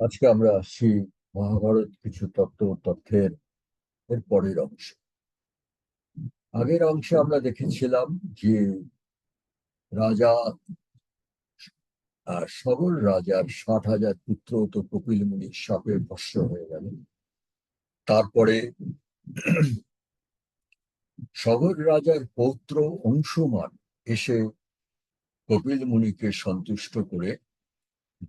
আজকে আমরা আসছি মহাভারত কিছু তত্ত্ব তথ্যের, এর পরের অংশ। আগের অংশে আমরা দেখেছিলাম যে রাজা সবল রাজার ষাট হাজার পুত্র তো কপিল মুনির সাপে ভস্য হয়ে গেল। তারপরে সবল রাজার পৌত্র অংশমান এসে কপিল মুনিকে সন্তুষ্ট করে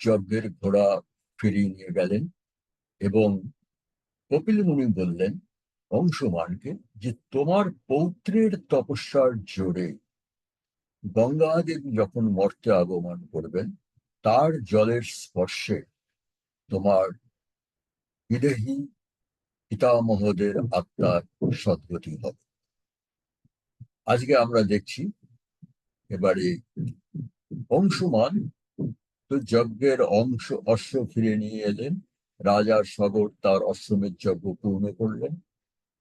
যজ্ঞের ঘোড়া ফিরিয়ে নিয়ে গেলেন এবং কপিল মুনি বললেন অংশমানকে যে তোমার পৌত্রের তপস্যার জোরে গঙ্গাদেবী যখন মর্তে আগমন করবেন, তার জলের স্পর্শে তোমার বিদেহী পিতামহদের আত্মার সদ্গতি হবে। আজকে আমরা দেখছি, এবারে অংশমান তো যজ্ঞের অংশ অশ্ব ফিরে নিয়ে এলেন। রাজার সগর তার অশ্বমেধ যজ্ঞ পূর্ণ করলেন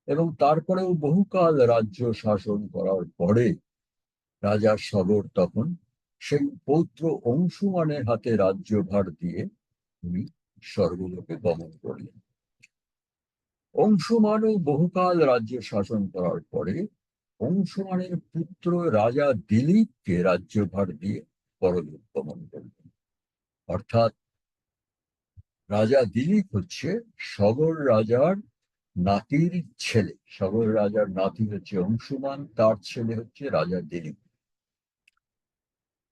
এবং তারপরেও বহুকাল রাজ্য শাসন করার পরে রাজার সগর তখন সেই পৌত্র অংশুমানের হাতে রাজ্যভার দিয়ে উনি স্বর্গলোকে গমন করলেন। অংশুমানও বহুকাল রাজ্য শাসন করার পরে অংশুমানের পুত্র রাজা দিলীপকে রাজ্যভার দিয়ে পরলোক গমন করলেন। অর্থাৎ রাজা দিলীপ হচ্ছে সগর রাজার নাতির ছেলে। সগর রাজার নাতি হচ্ছে অংশুমান, তার ছেলে হচ্ছে রাজা দিলীপ।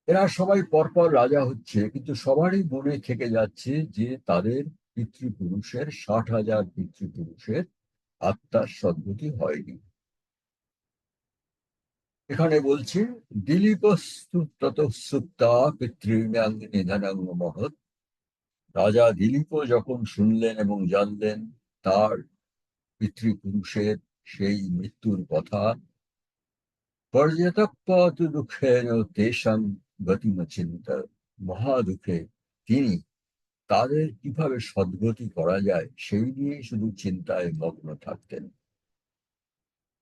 এরা সবাই পরপর রাজা হচ্ছে, কিন্তু সবারই মনে থেকে যাচ্ছে যে তাদের পিতৃপুরুষের ষাট হাজার পিতৃপুরুষের আত্মার সদ্গতি হয়নি। এখানে বলছে তত সুপ্তা পিতৃণাং নিধনাং মহৎ। রাজা দিলীপ যখন শুনলেন এবং জানলেন তার পিতৃপুরুষের সেই মৃত্যুর কথা, পর্যটকপথ দুঃখের তেষাং গতিম চিন্তা মহাদুঃখে তিনি তাদের কীভাবে সদ্গতি করা যায় সেই নিয়েই শুধু চিন্তায় মগ্ন থাকতেন।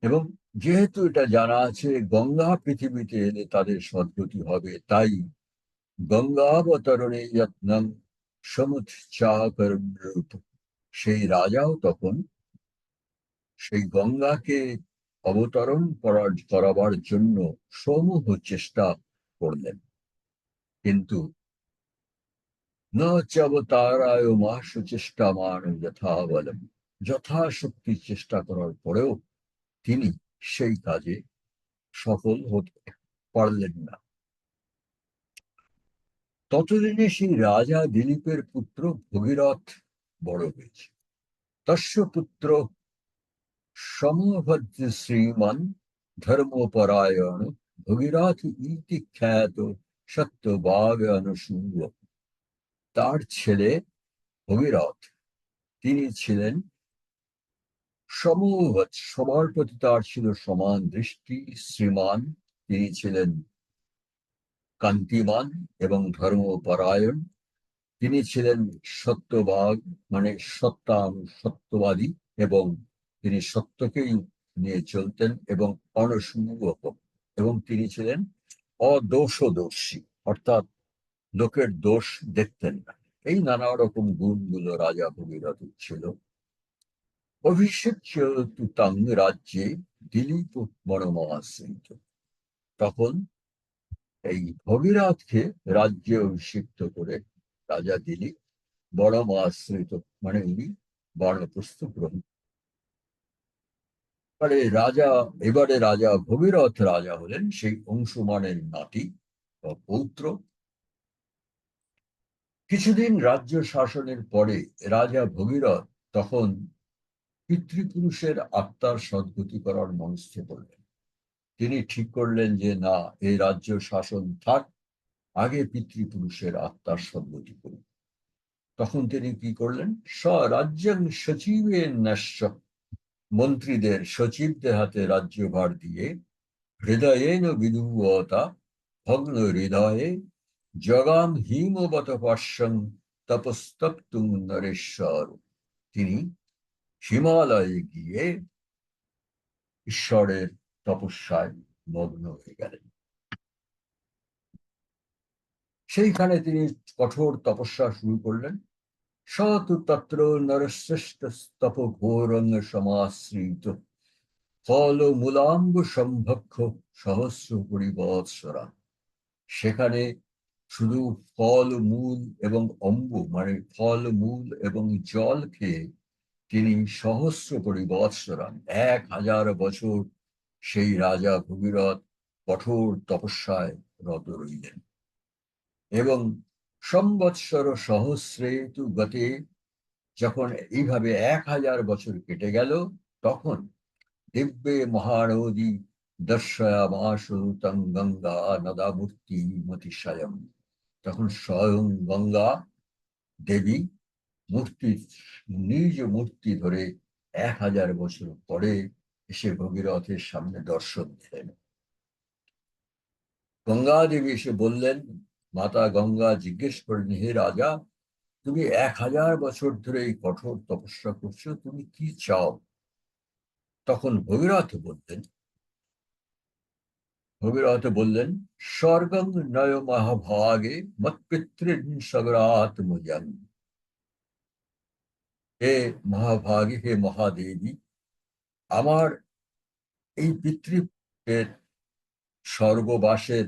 এবং যেহেতু এটা জানা আছে, গঙ্গা পৃথিবীতে এলে তাদের সদ্গতি হবে। তাই গঙ্গাবতরণে যত্নং সমুৎসাহকরণ রূপ। সেই রাজাও তখন সেই গঙ্গাকে অবতরণ করার, করাবার জন্য সমূহ চেষ্টা করলেন। কিন্তু ন চবতারায় মাস চেষ্টা মান যথা বলম যথাশক্তি চেষ্টা করার পরেও তিনি সেই কাজে সফল হতে পারলেন না। ততদিনে সেই রাজা দিলীপের পুত্র ভগীরথ বড় হয়েছে। তস্য পুত্র সমভদ্র শ্রীমান ধর্মপরায়ণ ভগীরথ ইতি খ্যাত সত্যবাগ অনুসূয় তার ছেলে ভগীরথ, তিনি ছিলেন সমভত সবার প্রতি তার ছিল সমান দৃষ্টি, শ্রীমান। তিনি ছিলেন কান্তিমান এবং ধর্মপরায়ণ। তিনি ছিলেন সত্যবাগ মানে সত্যান সত্যবাদী এবং তিনি সত্যকেই নিয়ে চলতেন এবং অনসূয়ক এবং তিনি ছিলেন অদোষদর্শী অর্থাৎ লোকের দোষ দেখতেন না। এই নানা রকম গুণগুলো রাজা ভগীরথ ছিল। রাজ্যে দিলীপ বনমাশ্রিত তখন এই ভগীরথকে রাজ্যে অভিষিক্ত করে রাজা দিলীপ বড় আশ্রিত মানে উনি গ্রহণ এবারে রাজা এবারে রাজা ভগীরথ রাজা হলেন সেই অংশুমানের নাতি বা পৌত্র কিছুদিন রাজ্য শাসনের পরে রাজা ভগীরথ তখন পিতৃপুরুষের আত্মার সদ্গতি করার মনস্থে করলেন। তিনি ঠিক করলেন যে, না, এই রাজ্য শাসন থাক, আগে পিতৃপুরুষের আত্মার সদ্গতি করুন। তখন তিনি কি করলেন? স্বরাজ্যং সচিবের ন্যাস্য। মন্ত্রীদের, সচিবদের হাতে রাজ্যভার দিয়ে হৃদয়েন বিদুবতা ভগ্ন হৃদয়ে জগাম হিমবত পার্শ্বং তপস্তপ্তুং নরেশ্বর। তিনি হিমালয়ে গিয়ে ঈশ্বরের তপস্যায় মগ্ন হয়ে গেলেন। সেইখানে তিনি কঠোর তপস্যা শুরু করলেন। সত্র নরশ্রেষ্ঠ তপ ঘোরঙ্গ সমাশ্রিত ফল মূলাম্ব সম্ভক্ষ সহস্র পরিবৎসরা সেখানে শুধু ফল, মূল এবং অম্ব মানে ফল, মূল এবং জল খেয়ে তিনি সহস্র পরিবৎসরা এক হাজার বছর সেই রাজা ভগীরথ কঠোর তপস্যায় রত রইলেন। এবং সম্বৎসর সহস্রে তু গতে যখন এইভাবে এক হাজার বছর কেটে গেল, তখন দিব্যে মহানদী দর্শয়ামাসু তং গঙ্গা নদামূর্তি মতিশায়ম। তখন স্বয়ং গঙ্গা দেবী মূর্তি, নিজ মূর্তি ধরে এক হাজার বছর পরে এসে ভগীরথের সামনে দর্শন দিলেন। গঙ্গা দেবী এসে বললেন, মাতা গঙ্গা, জিজ্ঞেস করলেন, হে রাজা, তুমি এক হাজার বছর ধরে এই কঠোর তপস্যা করছ, তুমি কি চাও? তখন ভগীরথ বললেন ভগীরথ বললেন, স্বর্গং নয় মহাভাগে মৎপিতৃন সগরাত্মজন হে মহাভাগে, হে মহাদেবী, আমার এই পিতৃের স্বর্গবাসের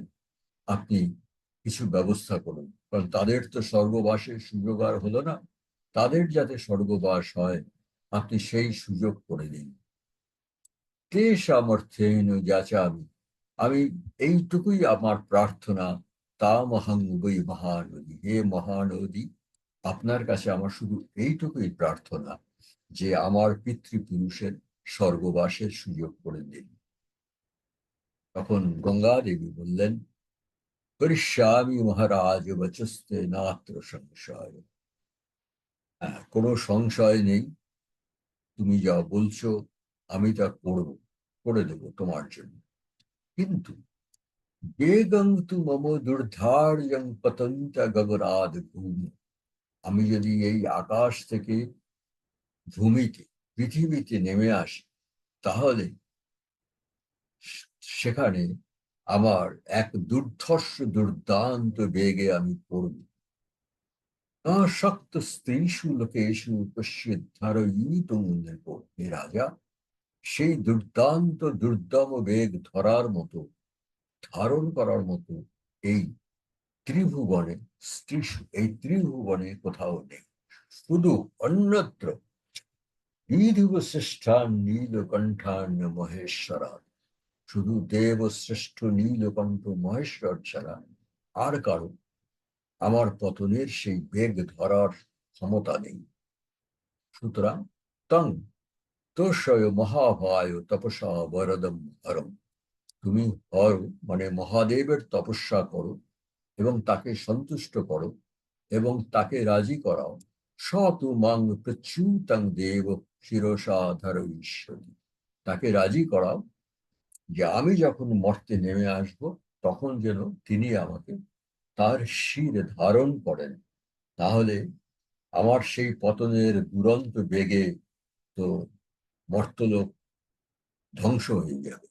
আপনি কিছু ব্যবস্থা করুন। কারণ তাদের তো স্বর্গবাসের সুযোগ আর হলো না। তাদের যাতে স্বর্গবাস হয়, আপনি সেই সুযোগ করে দিন। তে সামর্থ্যেন যাচামি? আমি আমি এইটুকুই আমার প্রার্থনা। তা মহাং বই মহানদী। হে মহানদী আপনার কাছে আমার শুধু এইটুকুই প্রার্থনা যে আমার পিতৃপুরুষের স্বর্গবাসের সুযোগ করে দিন। তখন গঙ্গা দেবী বললেন করিষ্যামি মহারাজ বচস্তে নাত্র সংশয়। হ্যাঁ, কোনো সংশয় নেই। তুমি যা বলছো আমি তা করব করে দেব তোমার জন্য। কিন্তু বেগং তু মম দুর্ধার্যং পতন্ত গগরাদ ভূমি আমি যদি এই আকাশ থেকে ভূমিতে, পৃথিবীতে নেমে আসি, তাহলে সেখানে আমার এক দুর্ধর্ষ দুর্দান্ত বেগে আমি পড়ব। শক্ত স্ত্রীষু লোকেশু পশ্যধারয়িত হে রাজা, সেই দুর্দান্ত দুর্দম বেগ ধরার মতো, ধারণ করার মতো এই ত্রিভুবনে স্ত্রী এই ত্রিভুবনে কোথাও নেই। শুধু অন্যত্র বিধিব শ্রেষ্ঠান নীলকণ্ঠান শুধু দেব শ্রেষ্ঠ নীলকণ্ঠ মহেশ্বর ছাড়া আর কারও আমার পতনের সেই বেগ ধরার ক্ষমতা নেই। সুতরাং তং তোষয় মহাভয় তপসা বরদম হরম। তুমি হর মানে মহাদেবের তপস্যা করো। এবং তাকে সন্তুষ্ট করো এবং তাকে রাজি করাও। সতু মাং প্রচ্যুতং দেব শিরসাধর ঈশ্বরী। তাকে রাজি করাও যে আমি যখন মর্তে নেমে আসব, তখন যেন তিনি আমাকে তার শির ধারণ করেন। তাহলে আমার সেই পতনের দুরন্ত বেগে তো মর্তলোক ধ্বংস হয়ে যাবে।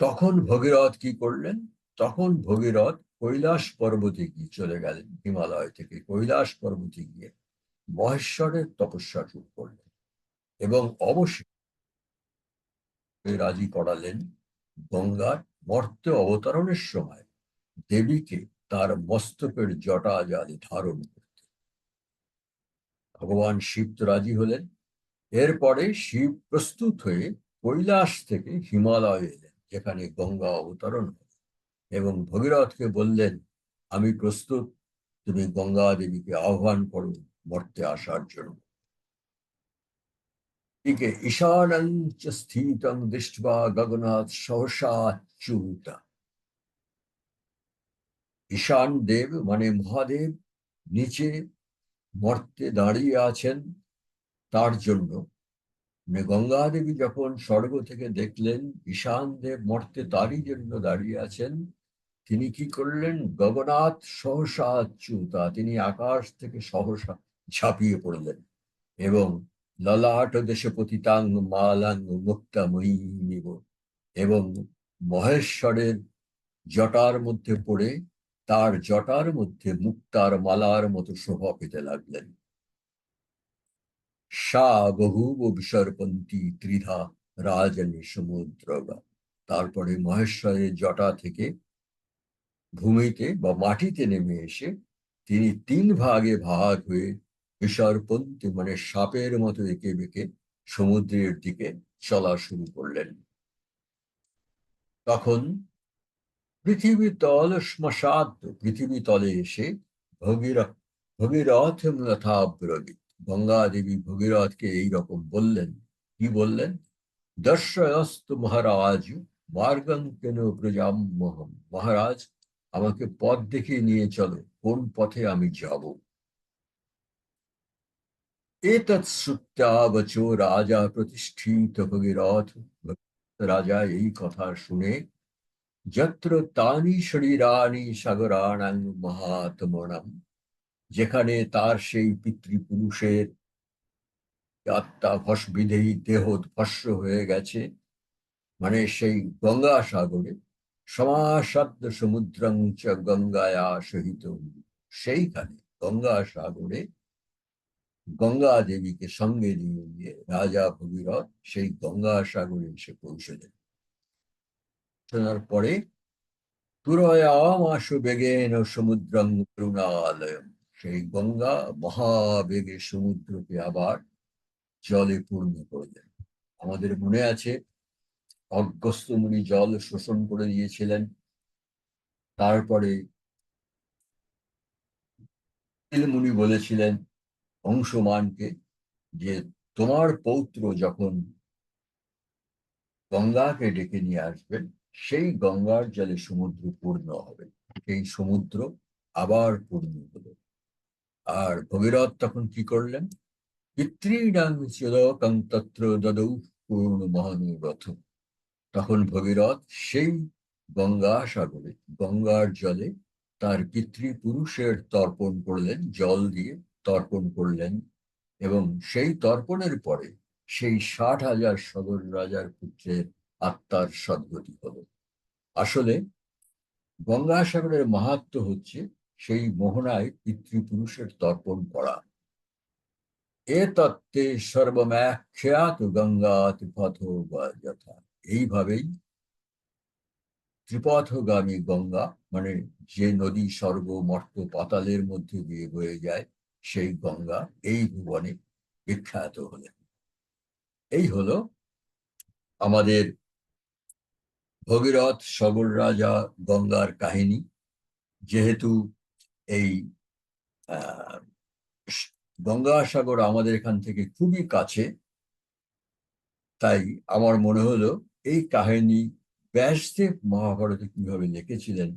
তখন ভগীরথ কি করলেন? তখন ভগীরথ কৈলাস পর্বতে গিয়ে চলে গেলেন, হিমালয় থেকে কৈলাস পর্বতে গিয়ে। মহেশ্বরের তপস্যা শুরু করলেন এবং অবশ্যই রাজি করালেন? গঙ্গার মর্তে অবতরণের সময় দেবীকে তার মস্তকের জটা জালে ধারণ করতে। ভগবান শিব তো রাজি হলেন। এরপরে শিব প্রস্তুত হয়ে কৈলাস থেকে হিমালয় এলেন। যেখানে গঙ্গা অবতরণ হল এবং ভগীরথকে বললেন, আমি প্রস্তুত, তুমি গঙ্গা দেবীকে আহ্বান করো মর্তে আসার জন্য। এদিকে ঈশানঞ্চ স্থিতং দৃষ্টবা গগনাথ সহসাচ্যুত ঈশান দেব মানে মহাদেব, নিচে মর্তে দাঁড়িয়ে আছেন তার জন্য গঙ্গা দেবী যখন স্বর্গ থেকে দেখলেন, ঈশান দেব মর্তে তারই জন্য দাঁড়িয়ে আছেন, তিনি কি করলেন? গগনাথ সহসা চ্যুতা তিনি আকাশ থেকে সহসা ঝাঁপিয়ে পড়লেন এবং ললাট দেশে পতিতাং মালাং মুক্তাময়ী নিব এবং মহেশ্বরের জটার মধ্যে পড়ে তার জটার মধ্যে মুক্তার মালার মতো শোভা পেতে লাগলেন। সা বহুব বিসর্পন্তি ত্রিধা রাজনী তারপরে মহেশ্বরের জটা থেকে ভূমিতে বা মাটিতে নেমে এসে তিনি তিন ভাগে ভাগ হয়ে বিসর্পন্তি মানে সাপের মতো এঁকে বেঁকে সমুদ্রের দিকে চলা শুরু করলেন। তখন পৃথিবী তল শ্মশাদ পৃথিবী তলে এসে ভগীরথ ভগীরথ যথাব্রবীত গঙ্গা দেবী ভগীরথকে এইরকম বললেন। কি বললেন? দর্শয়স্ত মহারাজ, মার্গং কেন প্রজামহম মহারাজ, আমাকে পথ দেখিয়ে নিয়ে চলো, কোন পথে আমি যাব? এতৎ শ্রুত্যাবচো রাজা প্রতিষ্ঠিত ভগীরথ রাজা এই কথা শুনে, যত্র তানি শরীরানি সাগরাণাং মহাত্মনম। যেখানে তার সেই পিতৃপুরুষের আত্মা ভস বিধেয়ী দেহ ভস্য হয়ে গেছে। মানে সেই গঙ্গা সাগরে সমাসাদ্য সমুদ্রং গঙ্গায়া সহিত সেইখানে গঙ্গা সাগরে গঙ্গা দেবীকে সঙ্গে নিয়ে গিয়ে রাজা ভগীরথ সেই গঙ্গা সাগরে এসে পৌঁছলেন শোনার পরে তুরয়ামাশু বেগেন সমুদ্রং করুণালয়ম। সেই গঙ্গা মহাবেগে সমুদ্রকে আবার জলে পূর্ণ করলেন আমাদের মনে আছে অগস্ত মুনি জল শোষণ করে দিয়েছিলেন। তারপরে মুনি বলেছিলেন অংশমানকে যে তোমার পৌত্র যখন গঙ্গাকে ডেকে নিয়ে আসবেন সেই গঙ্গার জলে সমুদ্র পূর্ণ হবে। সেই সমুদ্র আবার পূর্ণ হলো। আর ভগীরথ তখন কি করলেন? পিতৃণাং চিরকং তত্র দদৌ পূর্ণ মহানুরথ তখন ভগীরথ সেই গঙ্গা সাগরে গঙ্গার জলে তার পিতৃপুরুষের তর্পণ করলেন, জল দিয়ে তর্পণ করলেন এবং সেই তর্পণের পরে সেই ষাট হাজার সদর রাজার পুত্রের আত্মার সদ্গতি হলো। আসলে গঙ্গাসাগরের মাহাত্ম হচ্ছে সেই মোহনায় পিতৃপুরুষের তর্পণ করা। এ তত্ত্বে সর্বম্যাখ্যাত গঙ্গা ত্রিপথ বা যথা। এইভাবেই ত্রিপথগামী গঙ্গা মানে যে নদী স্বর্গ মর্ত পাতালের মধ্যে দিয়ে বয়ে যায়, সেই গঙ্গা এই ভুবনে বিখ্যাত হলেন এই হলো আমাদের ভগীরথ সগর রাজা গঙ্গার কাহিনী। যেহেতু এই গঙ্গাসাগর আমাদের এখান থেকে খুবই কাছে। তাই আমার মনে হলো এই কাহিনী ব্যাসদেব মহাভারতে কীভাবে লিখেছিলেন।